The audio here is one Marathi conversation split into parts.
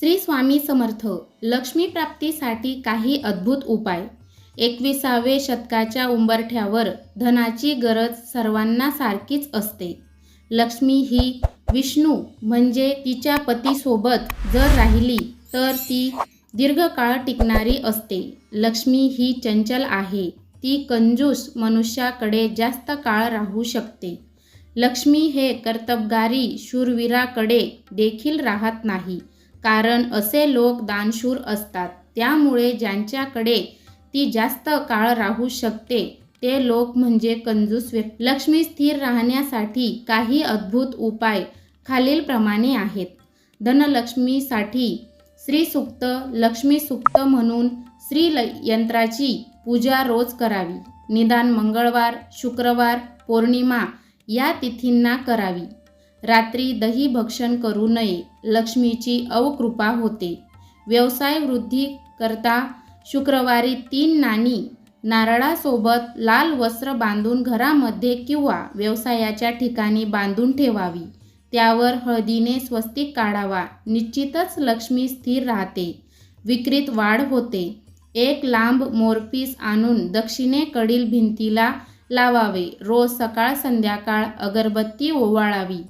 श्री स्वामी समर्थ लक्ष्मी प्राप्तीसाठी काही अद्भुत उपाय. एकविसावे शतकाच्या उंबरठ्यावर धनाची गरज सर्वांना सारखीच असते. लक्ष्मी ही विष्णू म्हणजे तिच्या पतीसोबत जर राहिली तर ती दीर्घकाळ टिकणारी असते. लक्ष्मी ही चंचल आहे. ती कंजूस मनुष्याकडे जास्त काळ राहू शकते. लक्ष्मी हे कर्तबगारी शूरवीराकडे देखील राहत नाही. कारण असे लोक दानशूर असतात. त्यामुळे ज्यांच्याकडे ती जास्त काळ राहू शकते ते लोक म्हणजे कंजूस व्यक्ती लक्ष्मी स्थिर राहण्यासाठी काही अद्भुत उपाय खालीलप्रमाणे आहेत. धनलक्ष्मीसाठी श्रीसुक्त लक्ष्मीसुक्त म्हणून श्री यंत्राची पूजा रोज करावी. निदान मंगळवार शुक्रवार पौर्णिमा या तिथींना करावी. रात्री दही भक्षण करू नये. लक्ष्मीची अवकृपा होते. व्यवसाय वृद्धी करता शुक्रवारी तीन नाणी नारळासोबत लाल वस्त्र बांधून घरामध्ये किंवा व्यवसायाच्या ठिकाणी बांधून ठेवावी. त्यावर हळदीने स्वस्तिक काढावा. निश्चितच लक्ष्मी स्थिर राहते. विक्रीत वाढ होते. एक लांब मोरपीस आणून दक्षिणेकडील भिंतीला लावावे. रोज सकाळ संध्याकाळ अगरबत्ती ओवाळावी.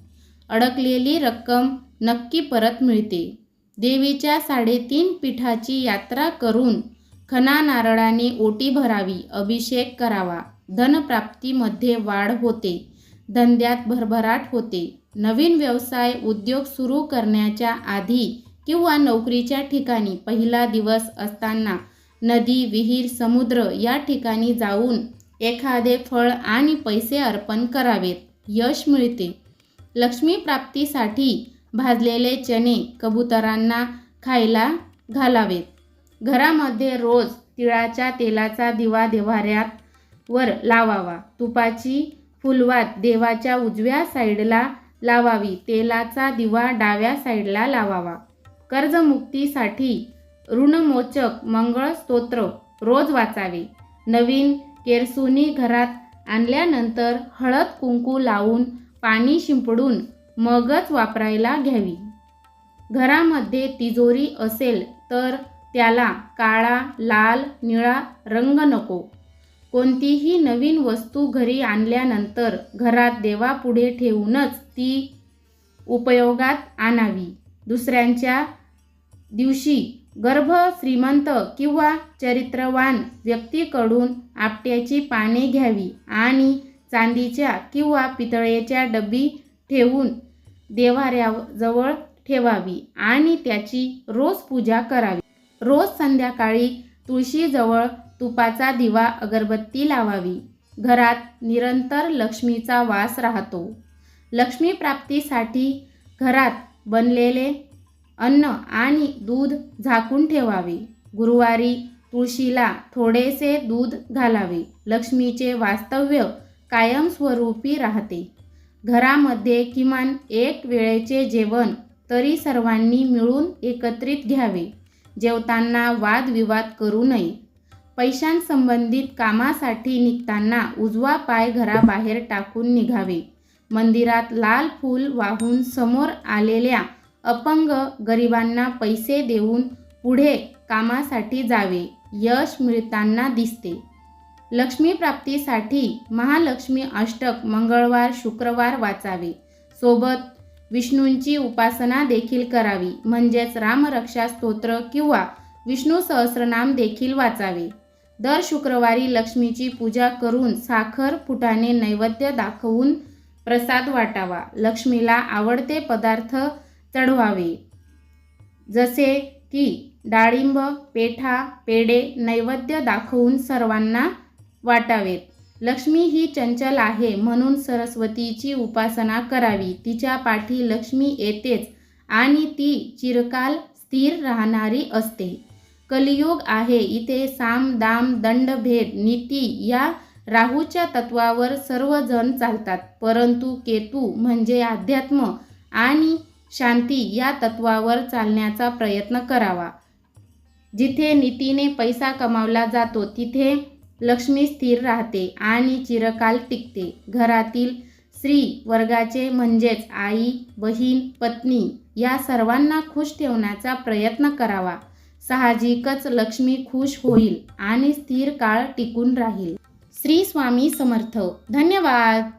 अडकलेली रक्कम नक्की परत मिळते. देवीच्या साडेतीन पीठाची यात्रा करून खना नारळाने ओटी भरावी अभिषेक करावा. धनप्राप्तीमध्ये वाढ होते. धंद्यात भरभराट होते. नवीन व्यवसाय उद्योग सुरू करण्याच्या आधी किंवा नोकरीच्या ठिकाणी पहिला दिवस असताना नदी विहीर समुद्र या ठिकाणी जाऊन एखादे फळ आणि पैसे अर्पण करावेत. यश मिळते. लक्ष्मी प्राप्तीसाठी भाजलेले चणे कबुतरांना खायला घालावेत. घरामध्ये रोज तिळाच्या तेलाचा दिवा देवाऱ्यात वर लावावा. तुपाची फुलवात देवाच्या उजव्या साईडला लावावी. तेलाचा दिवा डाव्या साईडला लावावा. कर्जमुक्तीसाठी ऋणमोचक मंगळ स्तोत्र रोज वाचावे. नवीन केरसुनी घरात आणल्यानंतर हळद कुंकू लावून पाणी शिंपडून मगच वापरायला घ्यावी. घरामध्ये तिजोरी असेल तर त्याला काळा लाल निळा रंग नको. कोणतीही नवीन वस्तू घरी आणल्यानंतर घरात देवापुढे ठेवूनच ती उपयोगात आणावी. दुसऱ्यांच्या दिवशी गर्भ श्रीमंत किंवा चरित्रवान व्यक्तीकडून आपट्याची पाने घ्यावी आणि चांदीच्या किंवा पितळेच्या डबी ठेवून देवाऱ्याजवळ ठेवावी आणि त्याची रोज पूजा करावी. रोज संध्याकाळी तुळशीजवळ तुपाचा दिवा अगरबत्ती लावावी. घरात निरंतर लक्ष्मीचा वास राहतो. लक्ष्मी प्राप्तीसाठी घरात बनलेले अन्न आणि दूध झाकून ठेवावे. गुरुवारी तुळशीला थोडेसे दूध घालावे. लक्ष्मीचे वास्तव्य कायमस्वरूपी राहते. घरामध्ये किमान एक वेळेचे जेवण तरी सर्वांनी मिळून एकत्रित घ्यावे. जेवताना वादविवाद करू नये. पैशांसंबंधित कामासाठी निघताना उजवा पाय घराबाहेर टाकून निघावे. मंदिरात लाल फूल वाहून समोर आलेल्या अपंग गरिबांना पैसे देऊन पुढे कामासाठी जावे यश मिळताना दिसते. लक्ष्मी प्राप्तीसाठी महालक्ष्मी अष्टक मंगळवार शुक्रवार वाचावे. सोबत विष्णूंची उपासना देखील करावी. म्हणजेच रामरक्षा स्तोत्र किंवा विष्णू सहस्रनाम देखील वाचावे. दर शुक्रवारी लक्ष्मीची पूजा करून साखर फुटाने नैवेद्य दाखवून प्रसाद वाटावा. लक्ष्मीला आवडते पदार्थ चढवावे. जसे की डाळिंब पेठा पेढे नैवेद्य दाखवून सर्वांना वाटावेत. लक्ष्मी ही चंचल आहे म्हणून सरस्वतीची उपासना करावी. तिच्या पाठी लक्ष्मी येतेच आणि ती चिरकाल स्थिर राहणारी असते. कलियुग आहे इथे साम दाम दंड भेद नीती या राहूच्या तत्वावर सर्वजण चालतात. परंतु केतू म्हणजे अध्यात्म आणि शांती या तत्वावर चालण्याचा प्रयत्न करावा. जिथे नीतीने पैसा कमावला जातो तिथे लक्ष्मी स्थिर राहते आणि चिरकाल टिकते. घरातील स्त्री वर्गाचे म्हणजेच आई बहीण पत्नी या सर्वांना खुश ठेवण्याचा प्रयत्न करावा. साहजिकच लक्ष्मी खुश होईल आणि स्थिर काळ टिकून राहील. श्री स्वामी समर्थ. धन्यवाद.